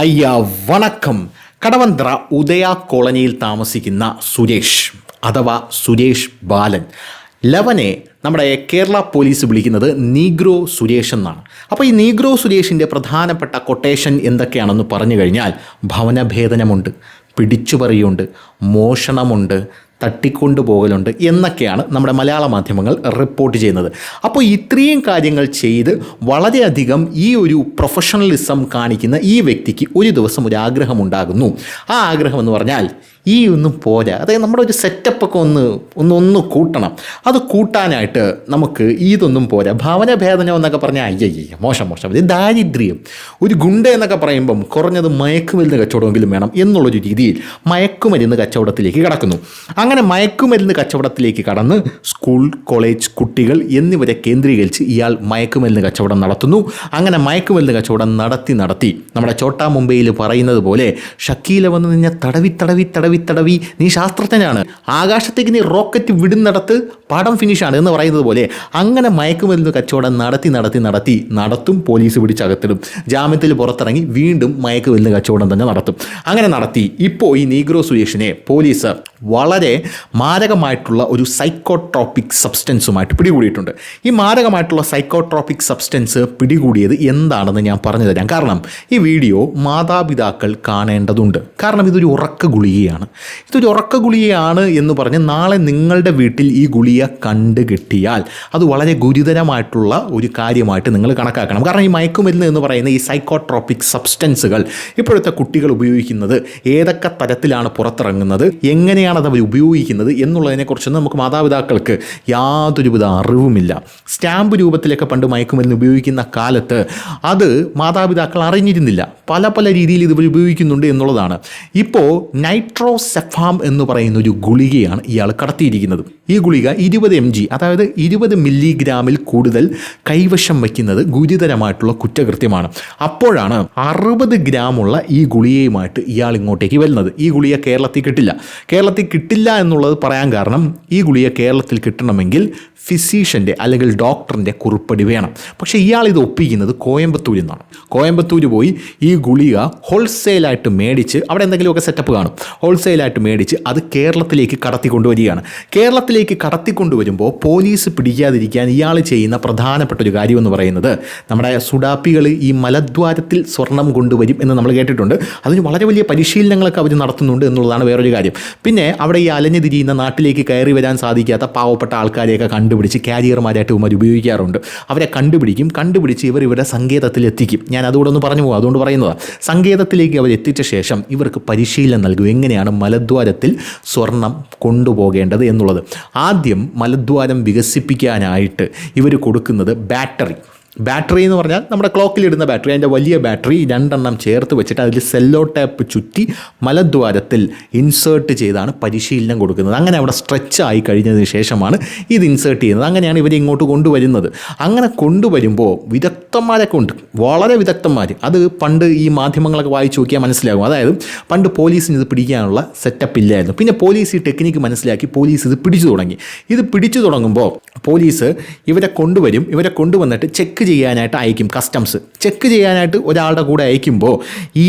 അയ്യ വണക്കം. കടവന്ത്ര ഉദയ കോളനിയിൽ താമസിക്കുന്ന സുരേഷ് അഥവാ സുരേഷ് ബാലൻ. ലവനെ നമ്മുടെ കേരള പോലീസ് വിളിക്കുന്നത് നീഗ്രോ സുരേഷ് എന്നാണ്. അപ്പോൾ ഈ നീഗ്രോ സുരേഷിന്റെ പ്രധാനപ്പെട്ട കൊട്ടേഷൻ എന്തൊക്കെയാണെന്ന് പറഞ്ഞു കഴിഞ്ഞാൽ ഭവനഭേദനമുണ്ട് പിടിച്ചുപറിയുണ്ട് മോഷണമുണ്ട് തട്ടിക്കൊണ്ടുപോകലുണ്ട് എന്നൊക്കെയാണ് നമ്മുടെ മലയാള മാധ്യമങ്ങൾ റിപ്പോർട്ട് ചെയ്യുന്നത്. അപ്പോൾ ഇത്രയും കാര്യങ്ങൾ ചെയ്ത് വളരെയധികം ഈ ഒരു പ്രൊഫഷണലിസം കാണിക്കുന്ന ഈ വ്യക്തിക്ക് ഒരു ദിവസം ഒരു ആഗ്രഹം ഉണ്ടാകുന്നു ആ ആഗ്രഹം എന്ന് പറഞ്ഞാൽ ഈ ഒന്നും പോരാ. അതായത് നമ്മുടെ ഒരു സെറ്റപ്പൊക്കെ ഒന്ന് ഒന്ന് ഒന്ന് കൂട്ടണം. അത് കൂട്ടാനായിട്ട് നമുക്ക് ഇതൊന്നും പോരാ. ഭവനഭേദനം എന്നൊക്കെ പറഞ്ഞാൽ അയ്യയ്യ മോശം മോശം. ഇത് ദാരിദ്ര്യം. ഒരു ഗുണ്ട എന്നൊക്കെ പറയുമ്പം കുറഞ്ഞത് മയക്കുമരുന്ന് കച്ചവടമെങ്കിലും വേണം എന്നുള്ളൊരു രീതിയിൽ മയക്കുമരുന്ന് കച്ചവടത്തിലേക്ക് കടക്കുന്നു. അങ്ങനെ മയക്കുമരുന്ന് കച്ചവടത്തിലേക്ക് കടന്ന് സ്കൂൾ കോളേജ് കുട്ടികൾ എന്നിവരെ കേന്ദ്രീകരിച്ച് ഇയാൾ മയക്കുമരുന്ന് കച്ചവടം നടത്തുന്നു. അങ്ങനെ മയക്കുമരുന്ന് കച്ചവടം നടത്തി നടത്തി നമ്മുടെ ചോട്ടാ മുംബൈയിൽ പറയുന്നത് പോലെ ഷക്കീല വന്ന് നിന്നെ തടവി തടവി തടവി തടവി തടവി നീ ശാസ്ത്രജ്ഞനാണ്. ആകാശത്തേക്ക് നീ റോക്കറ്റ് വിടുന്നിടത്ത് പടം ഫിനിഷാണ് എന്ന് പറയുന്നത് പോലെ അങ്ങനെ മയക്കുമരുന്ന് കച്ചവടം നടത്തി നടത്തി നടത്തി നടത്തും പോലീസ് പിടിച്ചകത്തിടും ജാമ്യത്തിൽ പുറത്തിറങ്ങി വീണ്ടും മയക്കുമരുന്ന് കച്ചവടം തന്നെ നടത്തും. അങ്ങനെ നടത്തി. ഇപ്പോൾ ഈ നീഗ്രോ സുരേഷിനെ പോലീസ് വളരെ മാരകമായിട്ടുള്ള ഒരു സൈക്കോട്രോപിക് സബ്സ്റ്റൻസുമായിട്ട് പിടികൂടിയിട്ടുണ്ട്. ഈ മാരകമായിട്ടുള്ള സൈക്കോട്രോപിക് സബ്സ്റ്റൻസ് പിടികൂടിയത് എന്താണെന്ന് ഞാൻ പറഞ്ഞു തരാം. കാരണം ഈ വീഡിയോ മാതാപിതാക്കൾ കാണേണ്ടതുണ്ട്. കാരണം ഇതൊരു ഉറക്ക ഗുളികയാണ് ഇതൊരു ഉറക്ക ഗുളികയാണ് എന്ന് പറഞ്ഞ് നാളെ നിങ്ങളുടെ വീട്ടിൽ ഈ ഗുളിക കണ്ടു കിട്ടിയാൽ അത് വളരെ ഗുരുതരമായിട്ടുള്ള ഒരു കാര്യമായിട്ട് നിങ്ങൾ കണക്കാക്കണം. കാരണം ഈ മയക്കുമരുന്ന് എന്ന് പറയുന്ന ഈ സൈക്കോട്രോപിക് സബ്സ്റ്റൻസുകൾ ഇപ്പോഴത്തെ കുട്ടികൾ ഉപയോഗിക്കുന്നത് ഏതൊക്കെ തരത്തിലാണ് പുറത്തിറങ്ങുന്നത് എങ്ങനെയാണ് അത് അവർ ഉപയോഗിക്കുന്നത് എന്നുള്ളതിനെക്കുറിച്ചൊന്നും നമുക്ക് മാതാപിതാക്കൾക്ക് യാതൊരുവിധ അറിവുമില്ല. സ്റ്റാമ്പ് രൂപത്തിലൊക്കെ പണ്ട് മയക്കുമരുന്ന് ഉപയോഗിക്കുന്ന കാലത്ത് അത് മാതാപിതാക്കൾ അറിഞ്ഞിരുന്നില്ല. പല പല രീതിയിൽ ഇത് ഉപയോഗിക്കുന്നുണ്ട് എന്നുള്ളതാണ്. ഇപ്പോൾ നൈട്രോസെഫാം എന്ന് പറയുന്ന ഒരു ഗുളികയാണ് ഇയാൾ കടത്തിയിരിക്കുന്നത്. ഈ ഗുളിക ഇരുപത് എം ജി അതായത് ഇരുപത് മില്ലിഗ്രാമിൽ കൂടുതൽ കൈവശം വയ്ക്കുന്നത് ഗുരുതരമായിട്ടുള്ള കുറ്റകൃത്യമാണ്. അപ്പോഴാണ് അറുപത് ഗ്രാമുള്ള ഈ ഗുളികയുമായിട്ട് ഇയാൾ ഇങ്ങോട്ടേക്ക് വരുന്നത്. ഈ ഗുളിക കേരളത്തിൽ കിട്ടില്ല. കേരളത്തിൽ കിട്ടില്ല എന്നുള്ളത് പറയാൻ കാരണം ഈ ഗുളിക കേരളത്തിൽ കിട്ടണമെങ്കിൽ ഫിസീഷ്യന്റെ അല്ലെങ്കിൽ ഡോക്ടറിന്റെ കുറിപ്പടി വേണം. പക്ഷേ ഇയാൾ ഇത് ഒപ്പിക്കുന്നത് കോയമ്പത്തൂരിൽ നിന്നാണ്. കോയമ്പത്തൂർ പോയി ഈ ഗുളിക ഹോൾസെയിലായിട്ട് മേടിച്ച് അവിടെ എന്തെങ്കിലുമൊക്കെ സെറ്റപ്പ് കാണും. ഹോൾസെയിലായിട്ട് മേടിച്ച് അത് കേരളത്തിലേക്ക് കടത്തിക്കൊണ്ടുവരികയാണ്. കേരളത്തിലേക്ക് കടത്തിക്കൊണ്ടുവരുമ്പോൾ പോലീസ് പിടിക്കാതിരിക്കാൻ ഇയാൾ ചെയ്യുന്ന പ്രധാനപ്പെട്ട ഒരു കാര്യം എന്ന് പറയുന്നത് നമ്മുടെ സുഡാപ്പികൾ ഈ മലദ്വാരത്തിൽ സ്വർണം കൊണ്ടുവരും എന്ന് നമ്മൾ കേട്ടിട്ടുണ്ട്. അതിന് വളരെ വലിയ പരിശീലനങ്ങളൊക്കെ അവർ നടത്തുന്നുണ്ട് എന്നുള്ളതാണ് വേറൊരു കാര്യം. പിന്നെ അവിടെ ഈ അലഞ്ഞു തിരിയുന്ന നാട്ടിലേക്ക് കയറി വരാൻ സാധിക്കാത്ത പാവപ്പെട്ട ആൾക്കാരെയൊക്കെ കണ്ടുപിടിച്ച് കാരിയർമാരായിട്ട് ഇവന്മാർ ഉപയോഗിക്കാറുണ്ട്. അവരെ കണ്ടുപിടിക്കും. കണ്ടുപിടിച്ച് ഇവർ ഇവരുടെ സങ്കേതത്തിൽ എത്തിക്കും. ഞാൻ അതുകൂടെ ഒന്ന് പറഞ്ഞു പോകും. അതുകൊണ്ട് പറയുന്നതാണ് സങ്കേതത്തിലേക്ക് അവർ എത്തിച്ച ശേഷം ഇവർക്ക് പരിശീലനം നൽകും. എങ്ങനെയാണ് മലദ്വാരത്തിൽ സ്വർണം കൊണ്ടുപോകേണ്ടത് എന്നുള്ളത്. ആദ്യം മലദ്വാരം വികസിപ്പിക്കാനായിട്ട് ഇവർ കൊടുക്കുന്നത് ബാറ്ററി. ബാറ്ററി എന്ന് പറഞ്ഞാൽ നമ്മുടെ ക്ലോക്കിലിടുന്ന ബാറ്ററി അതിന്റെ വലിയ ബാറ്ററി രണ്ടെണ്ണം ചേർത്ത് വെച്ചിട്ട് അതിൽ സെല്ലോ ടാപ്പ് ചുറ്റി മലദ്വാരത്തിൽ ഇൻസേർട്ട് ചെയ്താണ് പരിശീലനം കൊടുക്കുന്നത്. അങ്ങനെ അവിടെ സ്ട്രെച്ച് ആയി കഴിഞ്ഞതിന് ശേഷമാണ് ഇത് ഇൻസേർട്ട് ചെയ്യുന്നത്. അങ്ങനെയാണ് ഇവരെ ഇങ്ങോട്ട് കൊണ്ടുവരുന്നത്. അങ്ങനെ കൊണ്ടുവരുമ്പോൾ വിദഗ്ധന്മാരൊക്കെ ഉണ്ട് വളരെ വിദഗ്ധന്മാർ അത് പണ്ട് ഈ മാധ്യമങ്ങളൊക്കെ വായിച്ചു നോക്കിയാൽ മനസ്സിലാകും. അതായത് പണ്ട് പോലീസിന് ഇത് പിടിക്കാനുള്ള സെറ്റപ്പ് ഇല്ലായിരുന്നു. പിന്നെ പോലീസ് ഈ ടെക്നിക്ക് മനസ്സിലാക്കി പോലീസ് ഇത് പിടിച്ചു തുടങ്ങി. ഇത് പിടിച്ചു തുടങ്ങുമ്പോൾ പോലീസ് ഇവരെ കൊണ്ടുവരും ഇവരെ കൊണ്ടുവന്നിട്ട് ചെക്ക് ചെയ്യാനായിട്ട് അയക്കും കസ്റ്റംസ് ചെക്ക് ചെയ്യാനായിട്ട് ഒരാളുടെ കൂടെ അയക്കുമ്പോൾ ഈ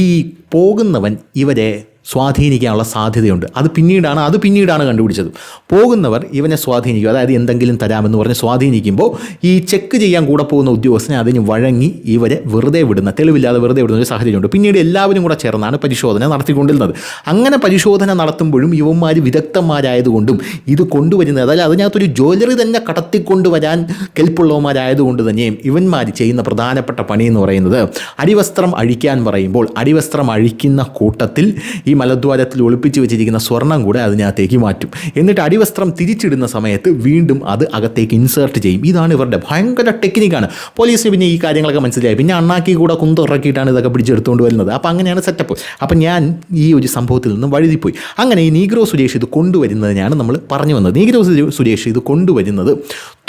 പോകുന്നവൻ ഇവരെ സ്വാധീനിക്കാനുള്ള സാധ്യതയുണ്ട്. അത് പിന്നീടാണ് അത് പിന്നീടാണ് കണ്ടുപിടിച്ചത്. പോകുന്നവർ ഇവനെ സ്വാധീനിക്കും. അതായത് എന്തെങ്കിലും തരാമെന്ന് പറഞ്ഞ് സ്വാധീനിക്കുമ്പോൾ ഈ ചെക്ക് ചെയ്യാൻ കൂടെ പോകുന്ന ഉദ്യോഗസ്ഥനെ അതിന് വഴങ്ങി ഇവരെ വെറുതെ വിടുന്ന തെളിവില്ലാതെ വെറുതെ വിടുന്ന ഒരു സാഹചര്യമുണ്ട്. പിന്നീട് എല്ലാവരും കൂടെ ചേർന്നാണ് പരിശോധന നടത്തിക്കൊണ്ടിരുന്നത്. അങ്ങനെ പരിശോധന നടത്തുമ്പോഴും യുവന്മാർ വിദഗ്ധന്മാരായതുകൊണ്ടും ഇത് കൊണ്ടുവരുന്നത് അതായത് അതിനകത്തൊരു ജ്വല്ലറി തന്നെ കടത്തിക്കൊണ്ടുവരാൻ കെൽപ്പുള്ളവന്മാരായതുകൊണ്ട് തന്നെയും ഇവന്മാർ ചെയ്യുന്ന പ്രധാനപ്പെട്ട പണി എന്ന് പറയുന്നത് അടിവസ്ത്രം അഴിക്കാൻ പറയുമ്പോൾ അടിവസ്ത്രം അഴിക്കുന്ന കൂട്ടത്തിൽ ഈ മലദ്വാരത്തിൽ ഒളിപ്പിച്ച് വെച്ചിരിക്കുന്ന സ്വർണം കൂടെ അതിനകത്തേക്ക് മാറ്റും. എന്നിട്ട് അടിവസ്ത്രം തിരിച്ചിടുന്ന സമയത്ത് വീണ്ടും അത് അകത്തേക്ക് ഇൻസേർട്ട് ചെയ്യും. ഇതാണ് ഇവരുടെ ഭയങ്കര ടെക്നിക്കാണ് പോലീസ് പിന്നെ ഈ കാര്യങ്ങളൊക്കെ മനസ്സിലായി. പിന്നെ അണ്ണാക്കി കൂടെ കുന്തുറക്കിയിട്ടാണ് ഇതൊക്കെ പിടിച്ചെടുത്തുകൊണ്ട് വരുന്നത്. അപ്പോൾ അങ്ങനെയാണ് സെറ്റപ്പ് അപ്പം ഞാൻ ഈ ഒരു സംഭവത്തിൽ നിന്ന് വഴുതിപ്പോയി. അങ്ങനെ ഈ നീഗ്രോ സുരേഷ് ഇത് കൊണ്ടുവരുന്നതിനാണ് നമ്മൾ പറഞ്ഞു വന്നത്. നീഗ്രോ സുരേഷ് ഇത് കൊണ്ടുവരുന്നത്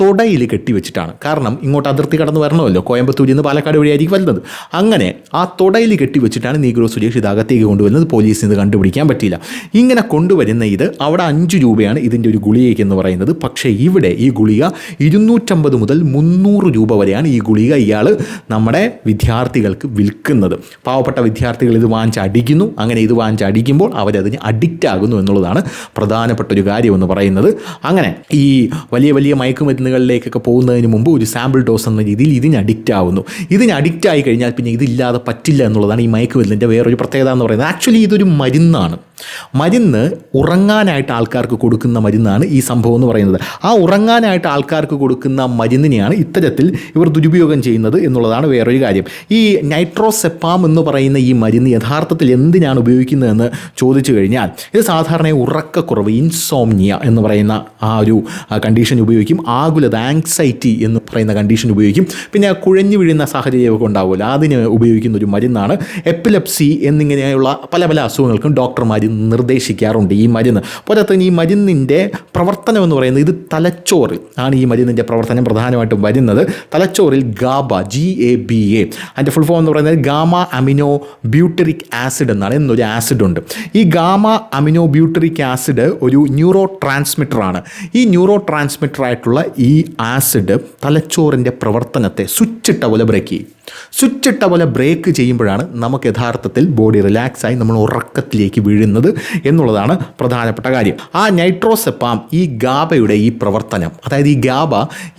തുടയിൽ കെട്ടിവെച്ചിട്ടാണ്. കാരണം ഇങ്ങോട്ട് അതിർത്തി കടന്ന് വരണമല്ലോ. കോയമ്പത്തൂരിൽ നിന്ന് പാലക്കാട് വഴിയായിരിക്കും വരുന്നത്. അങ്ങനെ ആ തുടയിൽ കെട്ടിവെച്ചിട്ടാണ് നീഗ്രോ സുരേഷ് ഇത് അകത്തേക്ക് കൊണ്ടുവരുന്നത്. പോലീസിന് ഇത് കണ്ടുപിടിക്കാൻ പറ്റിയില്ല. ഇങ്ങനെ കൊണ്ടുവരുന്ന ഇത് അവിടെ അഞ്ച് രൂപയാണ് ഇതിന്റെ ഒരു ഗുളികയ്ക്ക് എന്ന് പറയുന്നത്. പക്ഷേ ഇവിടെ ഈ ഗുളിക ഇരുന്നൂറ്റമ്പത് മുതൽ മുന്നൂറ് രൂപ വരെയാണ് ഈ ഗുളിക ഇയാൾ നമ്മുടെ വിദ്യാർത്ഥികൾക്ക് വിൽക്കുന്നത്. പാവപ്പെട്ട വിദ്യാർത്ഥികൾ ഇത് വാങ്ങിച്ച് അടിക്കുന്നു. അങ്ങനെ ഇത് വാങ്ങിച്ച് അടിക്കുമ്പോൾ അവരതിന് അഡിക്റ്റ് ആകുന്നു എന്നുള്ളതാണ് പ്രധാനപ്പെട്ട ഒരു കാര്യമെന്ന് പറയുന്നത്. അങ്ങനെ ഈ വലിയ വലിയ മയക്കുമരുന്നുകളിലേക്കൊക്കെ പോകുന്നതിന് മുമ്പ് ഒരു സാമ്പിൾ ഡോസ് എന്ന രീതിയിൽ ഇതിന് അഡിക്റ്റ് ആവുന്നു. ഇതിന് അഡിക്റ്റ് ആയി കഴിഞ്ഞാൽ പിന്നെ ഇതില്ലാതെ പറ്റില്ല എന്നുള്ളതാണ് ഈ മയക്കുമരുന്നിന്റെ വേറൊരു പ്രത്യേകത എന്ന് പറയുന്നത്. ആക്ച്വലി ഇതൊരു മരുന്നാണ്. മരുന്ന് ഉറങ്ങാനായിട്ട് ആൾക്കാർക്ക് കൊടുക്കുന്ന മരുന്നാണ് ഈ സംഭവം എന്ന് പറയുന്നത്. ആ ഉറങ്ങാനായിട്ട് ആൾക്കാർക്ക് കൊടുക്കുന്ന മരുന്നിനെയാണ് ഇത്തരത്തിൽ ഇവർ ദുരുപയോഗം ചെയ്യുന്നത് എന്നുള്ളതാണ് വേറൊരു കാര്യം. ഈ നൈട്രോസെപ്പാം എന്ന് പറയുന്ന ഈ മരുന്ന് യഥാർത്ഥത്തിൽ എന്തിനാണ് ഉപയോഗിക്കുന്നതെന്ന് ചോദിച്ചു കഴിഞ്ഞാൽ ഇത് സാധാരണ ഉറക്കക്കുറവ് ഇൻസോംനിയ എന്ന് പറയുന്ന ആ ഒരു കണ്ടീഷൻ ഉപയോഗിക്കും. ആകുലത ആങ്സൈറ്റി എന്ന് പറയുന്ന കണ്ടീഷൻ ഉപയോഗിക്കും. പിന്നെ കുഴഞ്ഞു വീഴുന്ന സാഹചര്യമൊക്കെ ഉണ്ടാവുമല്ലോ അതിന് ഉപയോഗിക്കുന്ന ഒരു മരുന്നാണ് എപ്പിലെപ്സി എന്നിങ്ങനെയുള്ള പല പല അസുഖങ്ങൾക്കും ഡോക്ടർമാർ നിർദ്ദേശിക്കാറുണ്ട് ഈ മരുന്ന്. പോരാത്തതിന് ഈ മരുന്നിന്റെ പ്രവർത്തനം എന്ന് പറയുന്നത് ഇത് തലച്ചോറിൽ ആണ് ഈ മരുന്നിന്റെ പ്രവർത്തനം പ്രധാനമായിട്ടും വരുന്നത്. തലച്ചോറിൽ GABA G A B A അതിന്റെ ഫുൾ ഫോം എന്ന് പറയുന്നത് ഗാമ അമിനോ ബ്യൂട്ടറിക് ആസിഡ് എന്നാണ്. എന്നൊരു ആസിഡ് ഉണ്ട്. ഈ ഗാമ അമിനോ ബ്യൂട്ടറിക് ആസിഡ് ഒരു ന്യൂറോ ട്രാൻസ്മിറ്ററാണ് ഈ ന്യൂറോ ട്രാൻസ്മിറ്ററായിട്ടുള്ള ഈ ആസിഡ് തലച്ചോറിന്റെ പ്രവർത്തനത്തെ സ്വിച്ചിട്ട പോലെ ബ്രേക്ക് ചെയ്യും. സ്വിച്ചിട്ട പോലെ ബ്രേക്ക് ചെയ്യുമ്പോഴാണ് നമുക്ക് യഥാർത്ഥത്തിൽ ബോഡി റിലാക്സായി നമ്മൾ ഉറക്കത്തിലേക്ക് വീഴുന്നത് എന്നുള്ളതാണ് പ്രധാനപ്പെട്ട കാര്യം. ആ നൈട്രോസെപ്പാം ഈ ഗാബയുടെ ഈ പ്രവർത്തനം അതായത് ഈ ഗാബ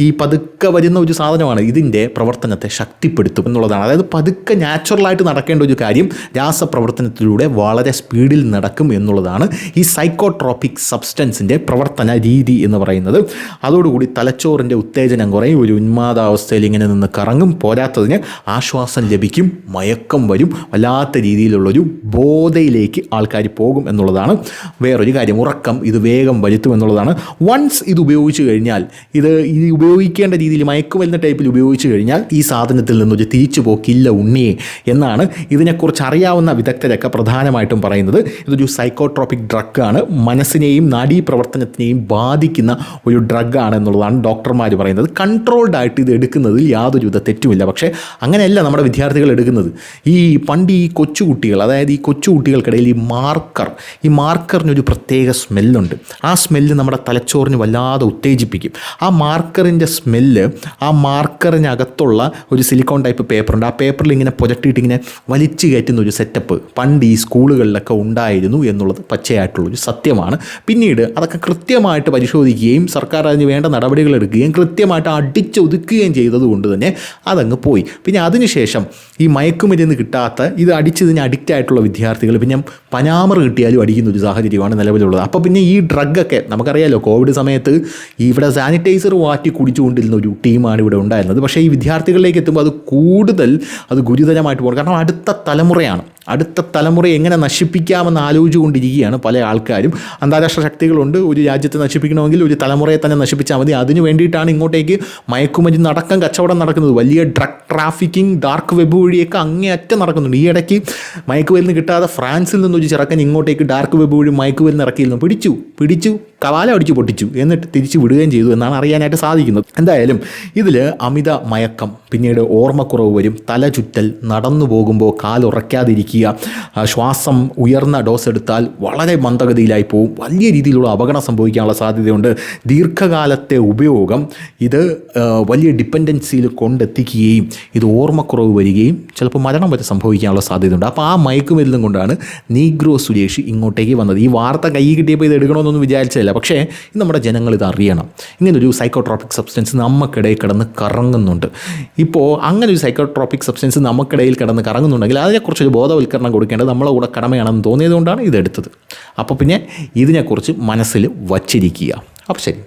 ഈ പതുക്കെ വരുന്ന ഒരു സാധനമാണ് ഇതിന്റെ പ്രവർത്തനത്തെ ശക്തിപ്പെടുത്തും എന്നുള്ളതാണ്. അതായത് പതുക്കെ നാച്ചുറലായിട്ട് നടക്കേണ്ട ഒരു കാര്യം രാസപ്രവർത്തനത്തിലൂടെ വളരെ സ്പീഡിൽ നടക്കും എന്നുള്ളതാണ് ഈ സൈക്കോട്രോപിക് സബ്സ്റ്റൻസിന്റെ പ്രവർത്തന രീതി എന്ന് പറയുന്നത്. അതോടുകൂടി തലച്ചോറിന്റെ ഉത്തേജനം കുറയും ഒരു ഉന്മാദാവസ്ഥയിൽ ഇങ്ങനെ നിന്ന് കറങ്ങും പോരാത്തതിന് ആശ്വാസം ലഭിക്കും മയക്കം വരും വല്ലാത്ത രീതിയിലുള്ളൊരു ബോധയിലേക്ക് ആൾക്കാർ പോകും എന്നുള്ളതാണ്. വേറൊരു കാര്യം ഉറക്കം ഇത് വേഗം വരുത്തും എന്നുള്ളതാണ്. വൺസ് ഇത് ഉപയോഗിച്ച് കഴിഞ്ഞാൽ ഇത് ഇത് ഉപയോഗിക്കേണ്ട രീതിയിൽ മയക്കുമരുന്ന് ടൈപ്പിൽ ഉപയോഗിച്ച് കഴിഞ്ഞാൽ ഈ സാധനത്തിൽ നിന്നൊരു തിരിച്ചു പോക്കില്ല ഉണ്ണിയെ എന്നാണ് ഇതിനെക്കുറിച്ച് അറിയാവുന്ന വിദഗ്ധരൊക്കെ പ്രധാനമായിട്ടും പറയുന്നത്. ഇതൊരു സൈക്കോട്രോപിക് ഡ്രഗാണ് മനസ്സിനെയും നാഡീപ്രവർത്തനത്തിനെയും ബാധിക്കുന്ന ഒരു ഡ്രഗാണ് എന്നുള്ളതാണ് ഡോക്ടർമാർ പറയുന്നത്. കൺട്രോൾഡ് ആയിട്ട് ഇത് എടുക്കുന്നതിൽ യാതൊരുവിധ തെറ്റുമില്ല. പക്ഷേ അങ്ങനെയല്ല നമ്മുടെ വിദ്യാർത്ഥികൾ എടുക്കുന്നത്. ഈ പണ്ട് ഈ കൊച്ചുകുട്ടികൾ അതായത് ഈ കൊച്ചുകുട്ടികൾക്കിടയിൽ ഈ മാർക്കർ ഈ മാർക്കറിനൊരു പ്രത്യേക സ്മെല്ലുണ്ട് ആ സ്മെല്ല് നമ്മുടെ തലച്ചോറിന് വല്ലാതെ ഉത്തേജിപ്പിക്കും. ആ മാർക്കറിന്റെ സ്മെല്ല് ആ മാർക്കറിനകത്തുള്ള ഒരു സിലിക്കോൺ ടൈപ്പ് പേപ്പറുണ്ട് ആ പേപ്പറിൽ ഇങ്ങനെ പുരട്ടിയിട്ട് ഇങ്ങനെ വലിച്ചു കയറ്റുന്ന ഒരു സെറ്റപ്പ് പണ്ട് ഈ സ്കൂളുകളിലൊക്കെ ഉണ്ടായിരുന്നു എന്നുള്ളത് പച്ചയായിട്ടുള്ളൊരു സത്യമാണ്. പിന്നീട് അതൊക്കെ കൃത്യമായിട്ട് പരിശോധിക്കുകയും സർക്കാർ അതിന് വേണ്ട നടപടികൾ എടുക്കുകയും കൃത്യമായിട്ട് അടിച്ചൊതുക്കുകയും ചെയ്തതുകൊണ്ട് തന്നെ അതങ്ങ് പോയി. പിന്നെ അതിനുശേഷം ഈ മയക്കുമരുന്ന് കിട്ടാത്ത ഇത് അടിച്ചതിന് അഡിക്റ്റ് ആയിട്ടുള്ള വിദ്യാർത്ഥികൾ പിന്നെ പനാമർ കിട്ടിയാലും അടിക്കുന്ന ഒരു സാഹചര്യമാണ് നിലവിലുള്ളത്. അപ്പോൾ പിന്നെ ഈ ഡ്രഗൊക്കെ നമുക്കറിയാലോ കോവിഡ് സമയത്ത് ഇവിടെ സാനിറ്റൈസർ വാറ്റി കുടിച്ചുകൊണ്ടിരുന്ന ഒരു ടീമാണ് ഇവിടെ ഉണ്ടായിരുന്നത്. പക്ഷേ ഈ വിദ്യാർത്ഥികളിലേക്ക് എത്തുമ്പോൾ അത് കൂടുതൽ അത് ഗുരുതരമായിട്ട് പോകണം കാരണം അടുത്ത തലമുറയാണ്. അടുത്ത തലമുറയെ എങ്ങനെ നശിപ്പിക്കാമെന്ന് ആലോചിച്ചുകൊണ്ടിരിക്കുകയാണ് പല ആൾക്കാരും. അന്താരാഷ്ട്ര ശക്തികളുണ്ട്. ഒരു രാജ്യത്തെ നശിപ്പിക്കണമെങ്കിൽ ഒരു തലമുറയെ തന്നെ നശിപ്പിച്ചാൽ മതി. അതിനു വേണ്ടിയിട്ടാണ് ഇങ്ങോട്ടേക്ക് മയക്കുമരുന്ന് അടക്കം കച്ചവടം നടക്കുന്നത്. വലിയ ഡ്രഗ് ട്രാഫിക്കിംഗ് ഡാർക്ക് വെബ് വഴിയൊക്കെ അങ്ങേയറ്റം നടക്കുന്നുണ്ട്. ഈ ഇടയ്ക്ക് മയക്കുമരുന്ന് കിട്ടാതെ ഫ്രാൻസിൽ നിന്നൊരു ചെറുക്കൻ ഇങ്ങോട്ടേക്ക് ഡാർക്ക് വെബ് വഴി മയക്കുമരുന്ന് ഇറക്കിയിരുന്നു. പിടിച്ചു പിടിച്ചു. കവാല അടിച്ചു പൊട്ടിച്ചു എന്നിട്ട് തിരിച്ചു വിടുകയും ചെയ്തു എന്നാണ് അറിയാനായിട്ട് സാധിക്കുന്നത്. എന്തായാലും ഇതിൽ അമിത മയക്കം പിന്നീട് ഓർമ്മക്കുറവ് വരും തല ചുറ്റൽ നടന്നു പോകുമ്പോൾ കാലുറയ്ക്കാതിരിക്കുക ശ്വാസം ഉയർന്ന ഡോസ് എടുത്താൽ വളരെ മന്ദഗതിയിലായി പോകും വലിയ രീതിയിലുള്ള അപകടം സംഭവിക്കാനുള്ള സാധ്യതയുണ്ട്. ദീർഘകാലത്തെ ഉപയോഗം ഇത് വലിയ ഡിപ്പെൻഡൻസിയിൽ കൊണ്ടെത്തിക്കുകയും ഇത് ഓർമ്മക്കുറവ് വരികയും ചിലപ്പോൾ മരണം വരെ സംഭവിക്കാനുള്ള സാധ്യതയുണ്ട്. അപ്പോൾ ആ മയക്കുമരുന്നും കൊണ്ടാണ് നീഗ്രോ സുരേഷ് ഇങ്ങോട്ടേക്ക് വന്നത്. ഈ വാർത്ത കൈ കിട്ടിയപ്പോൾ ഇത് എടുക്കണമെന്നൊന്നും വിചാരിച്ചതല്ല പക്ഷേ നമ്മുടെ ജനങ്ങൾ ഇത് അറിയണം. ഇങ്ങനൊരു സൈക്കോട്രോപിക് സബ്സ്റ്റൻസ് നമുക്കിടയിൽ കിടന്ന് കറങ്ങുന്നുണ്ട്. ഇപ്പോൾ അങ്ങനെ ഒരു സൈക്കോട്രോപിക് സബ്സ്റ്റൻസ് നമുക്കിടയിൽ കിടന്ന് കറങ്ങുന്നുണ്ടെങ്കിൽ അതിനെക്കുറിച്ചൊരു ബോധവൽക്കരണം കൊടുക്കേണ്ടത് നമ്മളെ കൂടെ കടമയാണെന്ന് തോന്നിയതുകൊണ്ടാണ് ഇതെടുത്തത്. അപ്പോൾ പിന്നെ ഇതിനെക്കുറിച്ച് മനസ്സിൽ വച്ചിരിക്കുക. അപ്പോൾ ശരി.